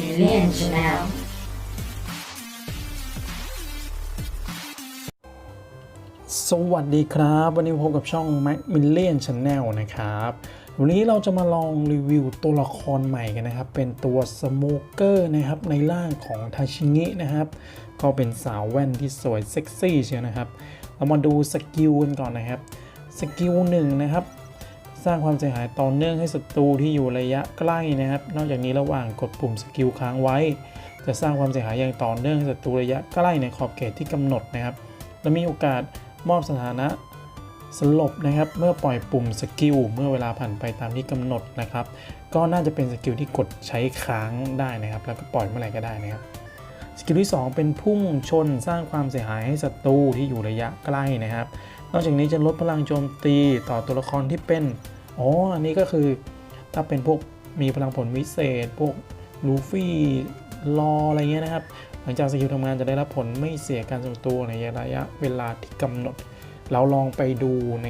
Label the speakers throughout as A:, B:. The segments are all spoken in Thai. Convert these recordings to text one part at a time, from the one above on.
A: Million Chanel
B: สวัสดีครับ วันนี้พบกับช่อง Mac Million Channel นะครับ วันนี้เราจะมาลองรีวิวตัวละครใหม่กันนะครับ เป็นตัวสโมเกอร์นะครับ ในร่างของทาชิงินะครับ ก็เป็นสาวแว่นที่สวยเซ็กซี่เชียวนะครับ เรามาดูสกิลกันก่อนนะครับ สกิลหนึ่งนะครับ สร้างความเสียหายต่อเนื่องให้ศัตรูที่อยู่ระยะใกล้นะครับ นอกจากนี้ระหว่างกดปุ่มสกิลค้างไว้ จะสร้างความเสียหายอย่างต่อเนื่องให้ศัตรูระยะใกล้ในขอบเขตที่กำหนดนะครับ และมีโอกาสมอบสถานะสลบนะครับ เมื่อปล่อยปุ่มสกิลเมื่อเวลาผ่านไปตามที่กำหนดนะครับ ก็น่าจะเป็นสกิลที่กดใช้ค้างได้นะครับ แล้วก็ปล่อยเมื่อไหร่ก็ได้นะครับสกิลที่ 2 เป็นพุ่งชนสร้างความเสียหายให้ศัตรูที่อยู่ระยะใกล้นะครับ นอกจากนี้จะลดพลังโจมตีต่อตัวละครที่เป็น อ๋อ อันนี้ก็คือถ้าเป็นพวกมีพลังผลวิเศษ พวกลูฟี่ลออะไรเงี้ยนะครับ หลังจากสกิลทำงานจะได้รับผลไม่เสียการทรงตัวในระยะเวลาที่กำหนด เราลองไปดูใน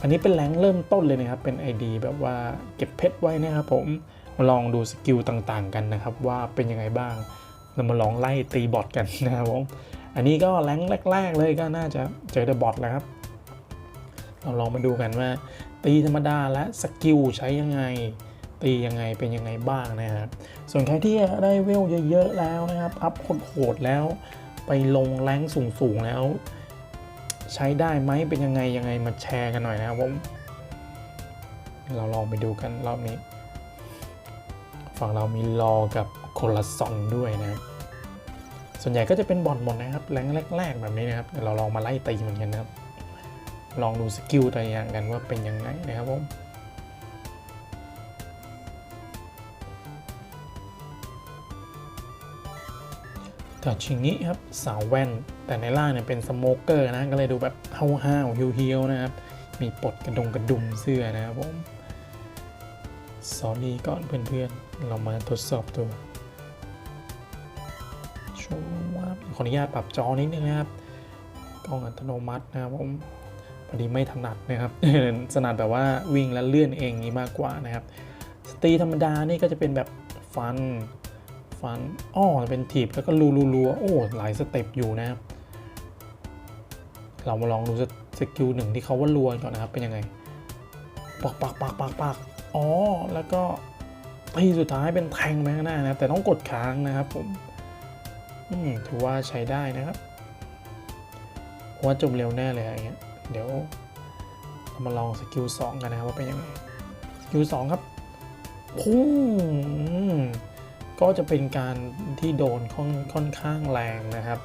B: อันนี้เป็นแรงค์เริ่มต้นเลยนะครับ เป็น ID แบบว่าเก็บเพชรไว้นะครับผมมาลองดูสกิลต่างๆ กันนะครับ ว่าเป็นยังไงบ้าง เรามาลองไล่ตีบอทกันนะครับผม อันนี้ก็แรงแรก ๆ เลยก็น่าจะเจอแต่บอทแล้วครับ เราลองมาดูกันว่า ตีธรรมดาและสกิลใช้ยังไง ตียังไงเป็นยังไงบ้างนะครับ ส่วนใครที่ได้เวลเยอะๆแล้วนะครับ อัพโหดๆแล้ว ไปลงแรงสูงๆแล้ว ใช้ได้ไหมเป็นยังไงยังไงมาแชร์กันหน่อยนะครับผมเราลองไปดูกันรอบนี้ ฝั่งเรามีรอกับโคลาซอนด้วยนะครับส่วนใหญ่ก็จะเป็นบอลหมดนะครับแรงแรกๆแบบนี้นะครับเดี๋ยวเราลองมาไล่ตีเหมือนกันนะครับ ลองดูสกิลตัวอย่างกันว่าเป็นยังไงนะครับผมกับชิงิครับสาวแว่น แต่ในล่างเนี่ยเป็นสโมเกอร์นะก็เลยดูแบบห้าวๆเฮียวๆนะครับ มีปลดกระดงกระดุมเสื้อนะครับผมสอรี่ก่อนเพื่อนๆ เรามาทดสอบตัวชมว่าขออนุญาตปรับจอนิดนึงนะครับกล้องอัตโนมัตินะครับผม พอดีไม่ถนัดนะครับถนัดแบบว่าวิ่งแล้วเลื่อนเองนี้มากกว่านะครับสตรีธรรมดานี่ก็จะเป็นแบบฟันฟันอ้อเป็นถีบแล้วก็รูรูรูโอ้หลายสเต็ปอยู่นะครับเรามาลองดูสสกิลหนึ่งที่เขาว่ารัวก่อนนะครับเป็นยังไงปักปักปักปักปักอ๋อแล้วก็ทีสุดท้ายเป็นแทงไปข้างหน้านะครับ แต่ต้องกดค้างนะครับผมอืมถือว่าใช้ได้นะครับเพราะว่าจบเร็วแน่เลยอะไรเงี้ย เดี๋ยวเรามาลองสกิลสองกันนะครับว่าเป็นยังไงสกิลสองครับพุ่งก็จะเป็นการที่โดนค่อนค่อนข้างแรงนะครับ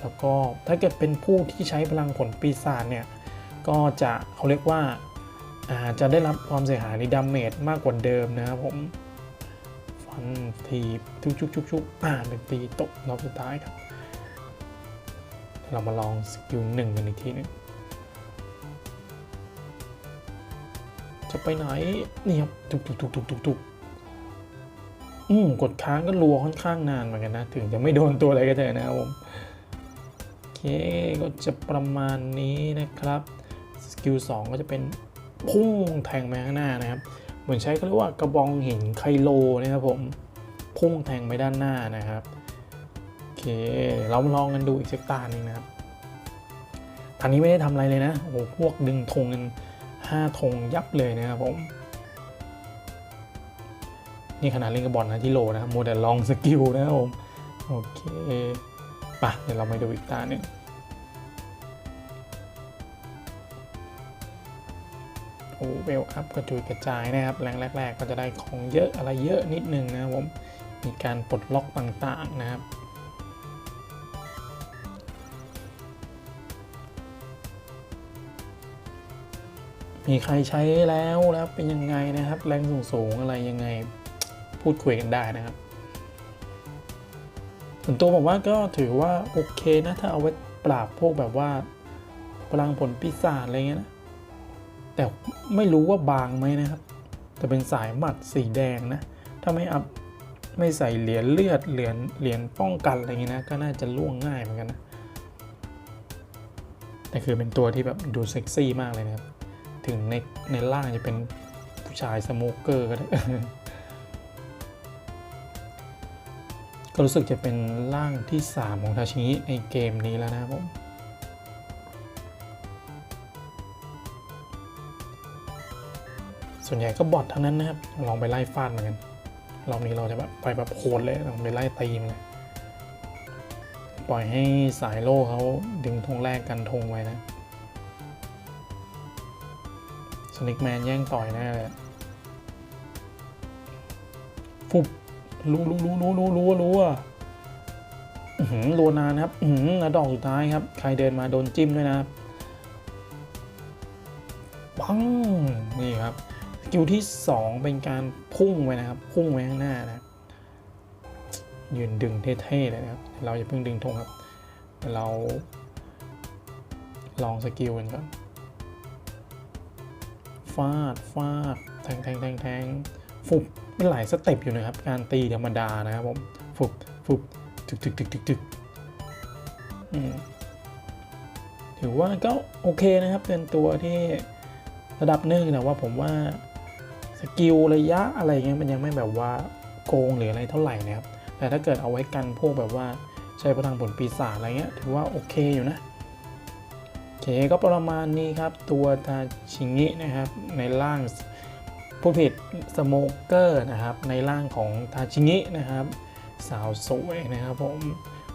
B: แล้วก็ถ้าเกิดเป็นผู้ที่ใช้พลังผลปีศาจเนี่ยก็จะเขาเรียกว่าอาจจะได้รับความเสียหายในดาเมจมากกว่าเดิมนะครับผมฟันทีบทุกชุกชุกชุกอ่าเป็นตีตกรอบสุดท้ายครับ เรามาลองสกิลหนึ่งกันอีกทีหนึง จะไปไหนนี่ครับตุกตุกตุกตุกตุกตุกอืมกดค้างก็รัวค่อนข้างนานเหมือนกันนะ ถึงจะไม่โดนตัวอะไรก็เถอะนะครับผมโอเคก็จะประมาณนี้นะครับสกิล2ก็จะเป็นพุ่งแทงไปข้างหน้านะครับ เหมือนใช้เขาเรียกว่ากระบองหินไคโลนะครับผมพุ่งแทงไปด้านหน้านะครับโอเคเรามาลองกันดูอีกสักตาหนึ่งนะครับทางนี้ไม่ได้ทำอะไรเลยนะโอ้โหพวกดึงธงกัน ห้าธงยับเลยนะครับผม นี่ขนาดเล่นกับบอลนะที่โลนะครับโมเดลลองสกิลนะครับผม โอเคปะเดี๋ยวเราไปดูอีกตาหนึ่งโอ้เวลอัพกระจุยกระจายนะครับ แรงแรก ๆ ก็จะได้ของเยอะอะไรเยอะนิดนึงนะครับผม มีการปลดล็อกต่างๆนะครับ มีใครใช้แล้วแล้วเป็นยังไงนะครับ แรงสูงๆอะไรยังไงพูดคุยกันได้นะครับ ส่วนตัวผมว่าก็ถือว่าโอเคนะถ้าเอาไว้ปราบพวกแบบว่าพลังผลปีศาจอะไรเงี้ยนะ แต่ไม่รู้ว่าบางไหมนะครับ แต่เป็นสายหมัดสีแดงนะ ถ้าไม่อัพไม่ใส่เหรียญเลือดเหรียญเหรียญป้องกันอะไรเงี้ยนะ ก็น่าจะล่วงง่ายเหมือนกันนะ แต่คือเป็นตัวที่แบบดูเซ็กซี่มากเลยนะครับ ถึงในในล่างจะเป็นผู้ชายสโมกเกอร์ก็ได้ก็รู้สึกจะเป็นร่างที่ 3 ของทาชิงิในเกมนี้แล้วนะครับผมส่วนใหญ่ก็บอททั้งนั้นนะครับ ลองไปไล่ฟาดเหมือนกันรอบนี้เราจะแบบไปแบบโหดเลยลองไปไล่ตีมเลยปล่อยให้สายโล่เขาดึงธงแรกกันธงไว้นะ นิกแมนแย่งต่อยแน่เลยฟุบรู้รู้รู้รู้รู้รู้รู้อะหือรัวนานครับอือหือแล้วดอกสุดท้ายครับ ใครเดินมาโดนจิ้มด้วยนะครับปังนี่ครับสกิลที่ 2 เป็นการพุ่งไปนะครับ พุ่งไปข้างหน้านะยืนดึงเท่ๆเลยนะครับ เราอย่าเพิ่งดึงธงครับ เราลองสกิลกันก่อน ฟาดฟาดแทงแทงแทงแทงฟุบมันหลายสเต็ปอยู่นะครับ การตีธรรมดานะครับผมฟุบฟุบตึกตึกตึกตึกตึกถือว่าก็โอเคนะครับ เป็นตัวที่ระดับหนึ่งแต่ว่าผมว่าสกิลระยะอะไรเงี้ยมันยังไม่แบบว่าโกงหรืออะไรเท่าไหร่นะครับ แต่ถ้าเกิดเอาไว้กันพวกแบบว่าใช้พลังผลปีศาจอะไรเงี้ยถือว่าโอเคอยู่นะ เคก็ประมาณนี้ครับ ตัวทาชิงินะครับ ในร่างผู้ผิดสโมเกอร์นะครับ ในร่างของทาชิงินะครับ สาวสวยนะครับผม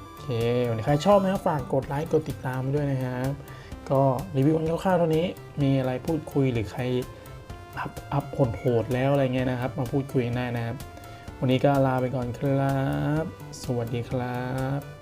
B: โอเควันนี้ใครชอบนะครับฝากกดไลค์กดติดตามด้วยนะครับ ก็รีวิวกันคร่าวๆเท่านี้มีอะไรพูดคุยหรือใครอัพอัพโหดๆแล้วอะไรเงี้ยนะครับ มาพูดคุยกันได้นะครับ วันนี้ก็ลาไปก่อนครับ สวัสดีครับ